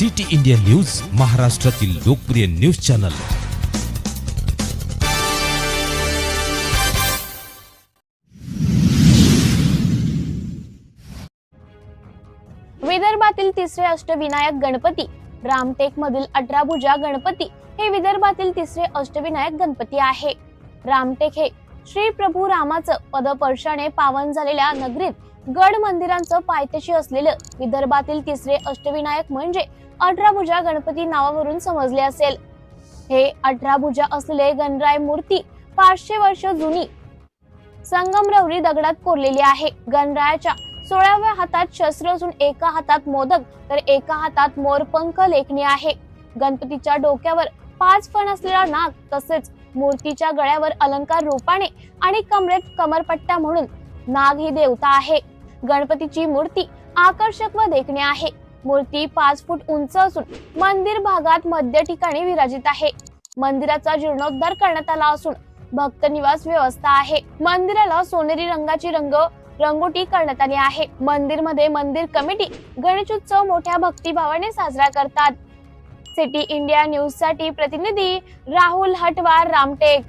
City India news महाराष्ट्रातील लोकप्रिय news channel. विदर्भातील तिसरे अष्टविनायक गणपती रामटेक मधील अठरा भुजा गणपती हे विदर्भातील तिसरे अष्टविनायक गणपती आहे. रामटेक हे श्री प्रभू रामाचं पदपर्शाने पावन झालेल्या नगरीत गड मंदिरांचं पायथ्याशी असलेलं विदर्भातील तिसरे अष्टविनायक म्हणजे अठरा भुजा गणपती नावावरून समजले असेल. हे अठरा भुजा असलेले गणराय मूर्ती पाचशे वर्ष जुनी संगमरवरी दगडात कोरलेली आहे. गणरायाच्या सोळाव्या हातात शस्त्र असून एका हातात मोदक तर एका हातात मोरपंख लेखणी आहे. गणपतीच्या डोक्यावर पाच फण असलेला नाग तसेच मूर्तीच्या गळ्यावर अलंकार रूपाने आणि कमरेत कमरपट्टा म्हणून नाग ही देवता आहे. गणपतीची मूर्ती आकर्षक व देखणे आहे. मूर्ती पाच फूट उंच असून मंदिर भागात मध्य ठिकाणी विराजित आहे. मंदिराचा जीर्णोद्धार करण्यात आला असून भक्त निवास व्यवस्था आहे. मंदिराला सोनेरी रंगाची रंग रंगोटी करण्यात आली आहे. मंदिरमध्ये मंदिर कमिटी गणेशोत्सव मोठ्या भक्तिभावाने साजरा करतात. सिटी इंडिया न्यूजसाठी प्रतिनिधी राहुल हटवार रामटेक.